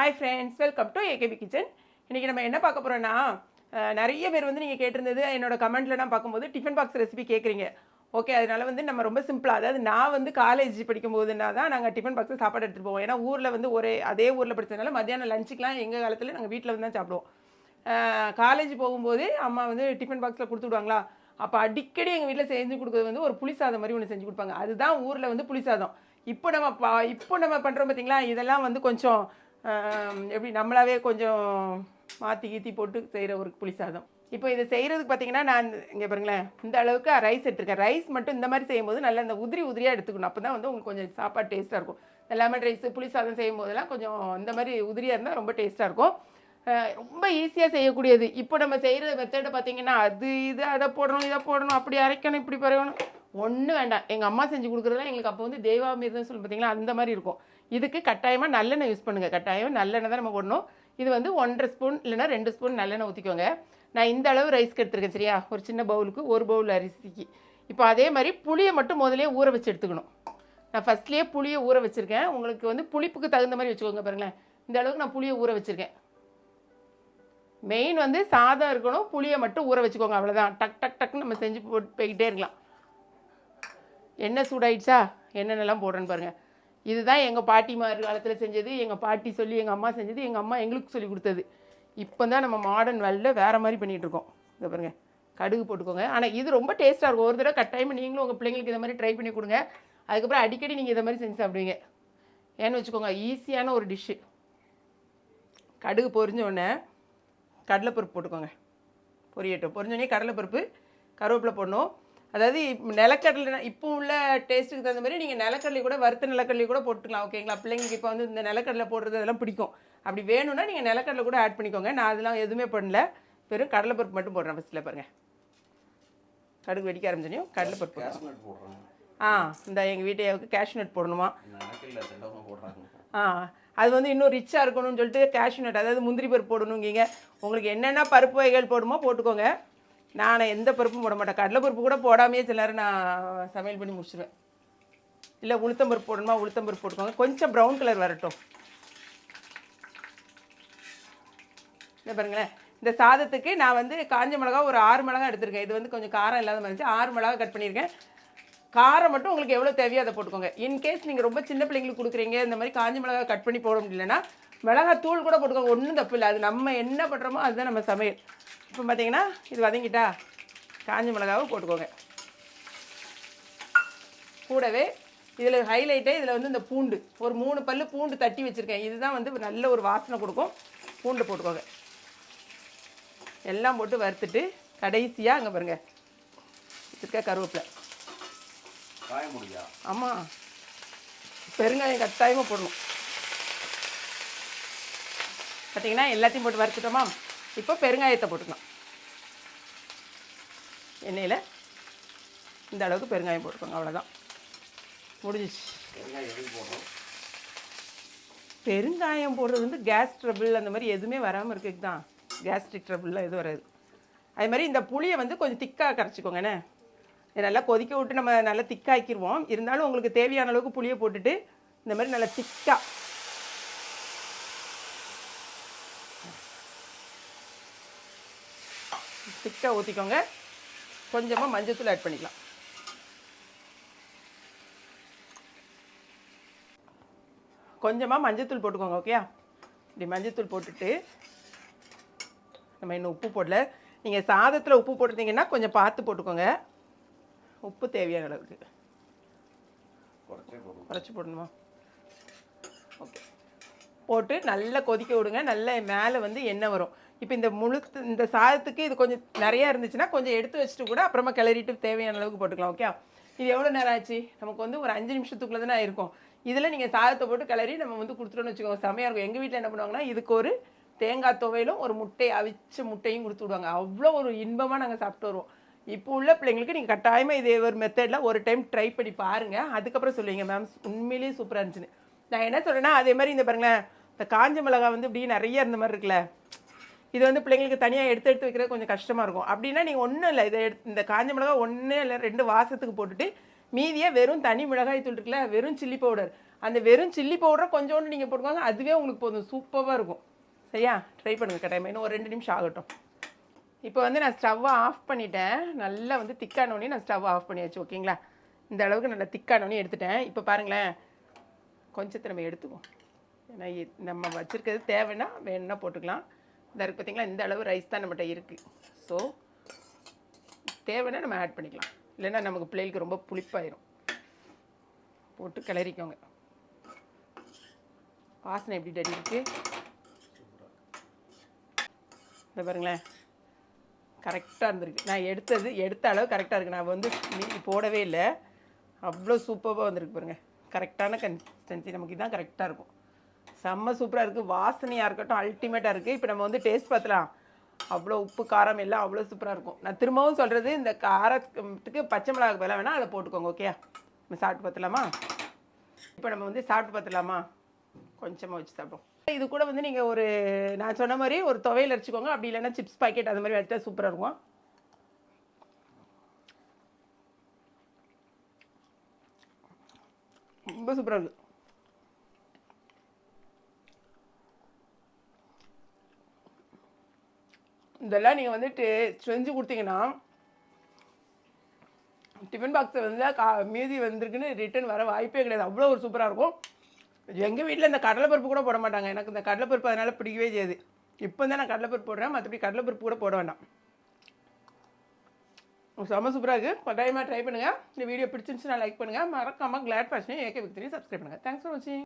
Hi friends welcome to AKB kitchen இன்றைக்கி நம்ம என்ன பார்க்க போகிறோன்னா நிறைய பேர் வந்து நீங்கள் கேட்டிருந்தது என்னோட கமெண்ட்டில் நான் பார்க்கும்போது டிஃபன் பாக்ஸ் ரெசிபி கேட்குறீங்க. ஓகே அதனால் வந்து நம்ம ரொம்ப சிம்பிளாக அதாவது நான் வந்து காலேஜ் படிக்கும்போதுனா தான் நாங்கள் டிஃபன் பாக்ஸில் சாப்பாடு எடுத்துகிட்டு போவோம். ஏன்னா ஊரில் வந்து ஒரே அதே ஊரில் படிச்சதுனால மத்தியானம் லஞ்சுக்கெலாம் எங்கள் காலத்தில் நாங்கள் வீட்டில் வந்து தான் சாப்பிடுவோம். காலேஜ் போகும்போது அம்மா வந்து டிஃபன் பாக்ஸில் கொடுத்து விடுவாங்களா? அப்போ அடிக்கடி எங்கள் வீட்டில் செஞ்சு கொடுக்குறது வந்து ஒரு புளிசாதம் மாதிரி ஒன்று செஞ்சு கொடுப்பாங்க. அதுதான் ஊரில் வந்து புளிசாதம் இப்போ நம்ம பா இப்போ நம்ம பண்ணுறோம் பார்த்தீங்களா இதெல்லாம் வந்து கொஞ்சம் எப்படி நம்மளாவே கொஞ்சம் மாற்றி கீத்தி போட்டு செய்கிற ஒரு புளி சாதம். இப்போ இதை செய்கிறதுக்கு பார்த்தீங்கன்னா நான் இங்கே பாருங்களேன் இந்த அளவுக்கு ரைஸ் எடுத்துருக்கேன். ரைஸ் மட்டும் இந்த மாதிரி செய்யும்போது நல்லா இந்த உதிரி உதிரியாக எடுத்துக்கணும். அப்போ தான் வந்து உங்களுக்கு கொஞ்சம் சாப்பாடு டேஸ்ட்டாக இருக்கும். இந்த லெமன் ரைஸ் புளி சாதம் செய்யும் போதெல்லாம் கொஞ்சம் இந்த மாதிரி உதிரியாக இருந்தால் ரொம்ப டேஸ்ட்டாக இருக்கும். ரொம்ப ஈஸியாக செய்யக்கூடியது. இப்போ நம்ம செய்கிற மெத்தடை பார்த்தீங்கன்னா அது இது அதை போடணும் இதை போடணும் அப்படி அரைக்கணும் இப்படி பரவணும். ஒன்றும் வேண்டாம். எங்கள் அம்மா செஞ்சு கொடுக்குறதுலாம் எங்களுக்கு அப்போ வந்து தெய்வாமிர்தம் சொல்லி பார்த்தீங்களா அந்த மாதிரி இருக்கும். இதுக்கு கட்டாயமாக நல்லெண்ணெய் யூஸ் பண்ணுங்கள் கட்டாயம் நல்லெண்ணெய் தான் நம்ம போடணும். இது வந்து ஒன்றரை ஸ்பூன் இல்லைன்னா ரெண்டு ஸ்பூன் நல்லெண்ணெய் ஊற்றிக்கோங்க நான் இந்த அளவு ரைஸ்க்கு எடுத்துருக்கேன் சரியா? ஒரு சின்ன பவுலுக்கு ஒரு பவுல் அரிசிக்கு. இப்போ அதே மாதிரி புளியை மட்டும் முதலே ஊற வச்சு எடுத்துக்கணும். நான் ஃபஸ்ட்லேயே புளியை ஊற வச்சுருக்கேன். உங்களுக்கு வந்து புளிப்புக்கு தகுந்த மாதிரி வச்சுக்கோங்க பாருங்களேன். இந்த அளவுக்கு நான் புளியை ஊற வச்சுருக்கேன். மெயின் வந்து சாதம் இருக்கணும். புளியை மட்டும் ஊற வச்சுக்கோங்க. அவ்வளோதான் டக் டக் டக்னு நம்ம செஞ்சு போட்டு போய்கிட்டே இருக்கலாம். எண்ணெய் சூடாயிடுச்சா? என்னென்னலாம் போடுறேன்னு பாருங்கள் இதுதான் எங்கள் பாட்டிமார் காலத்தில் செஞ்சது எங்கள் பாட்டி சொல்லி எங்கள் அம்மா செஞ்சது எங்கள் அம்மா எங்களுக்கு சொல்லி கொடுத்தது. இப்போ தான் நம்ம மாடர்ன் வேர்ல்டில் வேறு மாதிரி பண்ணிகிட்டு இருக்கோம். இதை பாருங்கள் கடுகு போட்டுக்கோங்க. ஆனால் இது ரொம்ப டேஸ்ட்டாக இருக்கும். ஒரு தடவை கட்டாயமாக நீங்களும் உங்கள் பிள்ளைங்களுக்கு இதை மாதிரி ட்ரை பண்ணி கொடுங்க. அதுக்கப்புறம் அடிக்கடி நீங்கள் இதை மாதிரி செஞ்சு சாப்பிடுவீங்க. ஏன்னு வச்சுக்கோங்க ஈஸியான ஒரு டிஷ்ஷு கடுகு பொரிஞ்ச உடனே கடலைப்பருப்பு போட்டுக்கோங்க. பொரியட்டும். பொரிஞ்சோடனே கடலைப்பருப்பு கருவேப்பிலை போடணும். அதாவது நிலக்கடலை இப்போ உள்ள டேஸ்ட்டுக்கு தகுந்த மாதிரி நீங்கள் நிலக்கடலை கூட வறுத்த நிலக்கடலை கூட போட்டுக்கலாம் ஓகேங்களா பிள்ளைங்களுக்கு இப்போ வந்து இந்த நிலக்கடலை போடுறது அதெல்லாம் பிடிக்கும். அப்படி வேணும்னா நீங்கள் நிலக்கடலை கூட ஆட் பண்ணிக்கோங்க. நான் அதெல்லாம் எதுவுமே பண்ணல. வெறும் கடலைப்பருப்பு மட்டும் போடுறேன் ஃபஸ்ட்டில் பாருங்கள் கடுகு வெடிக்க ஆரம்பிச்சோனையும் கடலைப்பருப்பு. கேஷ்நட் ஆ இந்த எங்கள் வீட்டையாவுக்கு கேஷ்யூ நட் போடணுமா? ஆ அது வந்து இன்னும் ரிச்சாக இருக்கணும்னு சொல்லிட்டு கேஷ்யூ நட் அதாவது முந்திரி பருப்பு போடணுங்கீங்க உங்களுக்கு என்னென்ன பருப்பு வகைகள் போடுமோ போட்டுக்கோங்க. நான் எந்த பருப்பும் போட மாட்டேன். கடலை பருப்பு கூட போடாமையே சில நேரம் நான் சமையல் பண்ணி முடிச்சிடுவேன் இல்லை உளுத்தம் பருப்பு போடணுமா? உளுத்தம் பருப்பு போட்டுக்கோங்க. கொஞ்சம் ப்ரௌன் கலர் வரட்டும். என்ன பாருங்களேன். இந்த சாதத்துக்கு நான் வந்து காஞ்ச மிளகா ஒரு ஆறு மிளகா எடுத்திருக்கேன். இது வந்து கொஞ்சம் காரம் இல்லாத மாதிரி இருந்துச்சு. ஆறு மிளகா கட் பண்ணியிருக்கேன். காரம் மட்டும் உங்களுக்கு எவ்வளோ தேவையோ அதை போட்டுக்கோங்க. இன்கேஸ் நீங்கள் ரொம்ப சின்ன பிள்ளைங்களுக்கு கொடுக்குறீங்க இந்த மாதிரி காஞ்ச மிளகா கட் பண்ணி போட முடியலன்னா மிளகாய் தூள் கூட போட்டுக்கோங்க. ஒன்றும் தப்பு இல்லை அது நம்ம என்ன பண்ணுறோமோ அதுதான் நம்ம சமையல். இப்போ பார்த்தீங்கன்னா இது வதங்கிட்டா காஞ்ச மிளகாவை போட்டுக்கோங்க. கூடவே இதில் ஹைலைட்டே இதில் வந்து இந்த பூண்டு. ஒரு மூணு பல்லு பூண்டு தட்டி வச்சுருக்கேன். இதுதான் வந்து நல்ல ஒரு வாசனை கொடுக்கும். பூண்டு போட்டுக்கோங்க. எல்லாம் போட்டு வறுத்துட்டு கடைசியாக அங்கே பாருங்க. இருக்க கருவேப்பிலை. ஆமாம் பெருங்காயம் கட்டாயமாக போடணும். பார்த்தீங்கன்னா எல்லாத்தையும் போட்டு வறுத்துட்டோமா? இப்போ பெருங்காயத்தை போட்டுக்கலாம் எண்ணெயில் இந்த அளவுக்கு பெருங்காயம் போட்டுக்கோங்க அவ்வளோதான் முடிஞ்சிச்சு. பெருங்காயம் போடுறது வந்து கேஸ் ட்ரபிள் அந்த மாதிரி எதுவுமே வராமல் இருக்குது தான் கேஸ்ட்ரிக் ட்ரபிள்லாம் எதுவும் வராது. அது மாதிரி இந்த புளியை வந்து கொஞ்சம் திக்காக கரைச்சிக்கோங்கண்ணே நல்லா கொதிக்க விட்டு நம்ம நல்லா திக்காக்கிடுவோம் இருந்தாலும் உங்களுக்கு தேவையான அளவுக்கு புளியை போட்டுட்டு இந்த மாதிரி நல்லா திக்காக திக்காக ஊற்றிக்கோங்க கொஞ்சமாக மஞ்சத்தூள் ஆட் பண்ணிக்கலாம். கொஞ்சமாக மஞ்சத்தூள் போட்டுக்கோங்க ஓகேயா இப்படி மஞ்சத்தூள் போட்டுட்டு நம்ம இன்னும் உப்பு போடல. நீங்கள் சாதத்தில் உப்பு போட்டிருந்தீங்கன்னா கொஞ்சம் பார்த்து போட்டுக்கோங்க. உப்பு தேவையான அளவுக்கு. குறைச்சி போடணுமா? ஓகே போட்டு நல்லா கொதிக்க விடுங்க. நல்லா மேலே வந்து எண்ணெய் வரும். இப்போ இந்த முழு இந்த சாதத்துக்கு இது கொஞ்சம் நிறையா இருந்துச்சுன்னா கொஞ்சம் எடுத்து வச்சுட்டு கூட அப்புறமா கிளறிட்டு தேவையான அளவுக்கு போட்டுக்கலாம் ஓகே இது எவ்வளோ நேரம் ஆச்சு? நமக்கு வந்து ஒரு அஞ்சு நிமிஷத்துக்குள்ளே தானே இருக்கும். இதில் நீங்கள் சாதத்தை போட்டு கிளறி நம்ம வந்து கொடுத்துட்டோன்னு வச்சுக்கோங்க. செமையாக இருக்கும். எங்கள் வீட்டில் என்ன பண்ணுவாங்கன்னா இதுக்கு ஒரு தேங்காய் துவையிலும் ஒரு முட்டையை அவிச்ச முட்டையும் கொடுத்து விடுவாங்க. அவ்வளோ ஒரு இன்பமாக நாங்கள் சாப்பிட்டு வருவோம். இப்போ உள்ள பிள்ளைங்களுக்கு நீங்கள் கட்டாயமாக இதே ஒரு மெத்தடில் ஒரு டைம் ட்ரை பண்ணி பாருங்கள் அதுக்கப்புறம் சொல்லுவீங்க மேம் உண்மையிலேயே சூப்பராக இருந்துச்சுன்னு. நான் என்ன சொல்கிறேன்னா அதே மாதிரி இந்த பாருங்களேன் இந்த காஞ்ச மிளகா வந்து இப்படி நிறைய இருந்த மாதிரி இருக்குல்ல இது வந்து பிள்ளைங்களுக்கு தனியாக எடுத்து எடுத்து வைக்கிறது கொஞ்சம் கஷ்டமாக இருக்கும். அப்படின்னா நீங்கள் ஒன்றும் இல்லை. இதை எடுத்து இந்த காஞ்ச மிளகா ஒன்று இல்லை ரெண்டு வாசத்துக்கு போட்டுட்டு மீதியாக வெறும் தனி மிளகாய் தூள் இருக்குல்ல வெறும் சில்லி பவுடர். அந்த வெறும் சில்லி பவுடரை கொஞ்சோண்டு நீங்கள் போட்டுக்கோங்க. அதுவே உங்களுக்கு போதும். சூப்பராக இருக்கும். சரியா? ட்ரை பண்ணுங்கள் கட்டாயமாக இன்னும் ஒரு ரெண்டு நிமிஷம் ஆகட்டும். இப்போ வந்து நான் ஸ்டவ்வை ஆஃப் பண்ணிட்டேன். நல்லா வந்து திக்கானோடனே நான் ஸ்டவ்வை ஆஃப் பண்ணியாச்சு. ஓகேங்களா இந்த அளவுக்கு நல்லா திக்கானோடனே எடுத்துட்டேன். இப்போ பாருங்களேன். கொஞ்சத்தை நம்ம எடுத்துக்குவோம். ஏன்னா நம்ம வச்சுருக்கிறது தேவைன்னா வேணும்னா போட்டுக்கலாம். இந்த இருக்குது பார்த்தீங்களா இந்த அளவு ரைஸ் தான் நம்மகிட்ட இருக்குது ஸோ தேவைன்னா நம்ம ஆட் பண்ணிக்கலாம். இல்லைன்னா நமக்கு பிள்ளைகளுக்கு ரொம்ப புளிப்பாயிரும். போட்டு கிளறிக்கோங்க. வாசனை எப்படி டடி இருக்குது இந்த பாருங்களேன். கரெக்டாக இருந்திருக்கு. நான் எடுத்தது எடுத்த அளவு கரெக்டாக இருக்குது நான் வந்து மீதி போடவே இல்லை. அவ்வளோ சூப்பராக வந்திருக்கு பாருங்க. கரெக்டான கன்சிஸ்டன்சி நமக்கு இதுதான் கரெக்டாக இருக்கும். செம்ம சூப்பராக இருக்குது வாசனையாக இருக்கட்டும் அல்டிமேட்டாக இருக்குது இப்போ நம்ம வந்து டேஸ்ட் பார்த்தலாம் அவ்வளோ உப்பு காரம் எல்லாம் அவ்வளோ சூப்பராக இருக்கும். நான் திரும்பவும் சொல்கிறது இந்த காரத்துக்கு பச்சை மிளகாக்கு பதிலாக வேணால் அதை போட்டுக்கோங்க ஓகே நம்ம சாப்பிட்டு பார்த்துலாமா இப்போ நம்ம வந்து சாப்பிட்டு பார்த்துலாமா கொஞ்சமாக வச்சு சாப்பிடுவோம். இது கூட வந்து நீங்கள் ஒரு நான் சொன்ன மாதிரி ஒரு துவையல் அரைச்சிக்கோங்க. அப்படி இல்லைன்னா சிப்ஸ் பாக்கெட் அந்த மாதிரி வச்சா சூப்பராக இருக்கும். ரொம்ப சூப்பராக இருக்குது இதெல்லாம் நீங்கள் வந்துட்டு செஞ்சு கொடுத்தீங்கன்னா டிஃபன் பாக்ஸை வந்து கா மீதி வந்திருக்குன்னு ரிட்டர்ன் வர வாய்ப்பே கிடையாது. அவ்வளோ ஒரு சூப்பராக இருக்கும். எங்கள் வீட்டில் இந்த கடலைப்பருப்பு கூட போட மாட்டாங்க. எனக்கு இந்த கடலைப்பருப்பு அதனால் பிடிக்கவே செய்யாது. இப்போ தான் நான் கடலைப்பருப்பு போடுறேன். மற்றபடி கடலைப்பருப்பு கூட போட வேண்டாம். செம்ம சூப்பராக இருக்குது கட்டாயமாக ட்ரை பண்ணுங்கள் இந்த வீடியோ பிடிச்சிருந்துச்சுன்னா லைக் பண்ணுங்கள் மறக்காமல் கிளாட் ஃபேஷனையும் ஏகே விக்டரி சப்ஸ்கிரைப் பண்ணுங்கள் தேங்க்ஸ் ஃபார் வாட்சிங்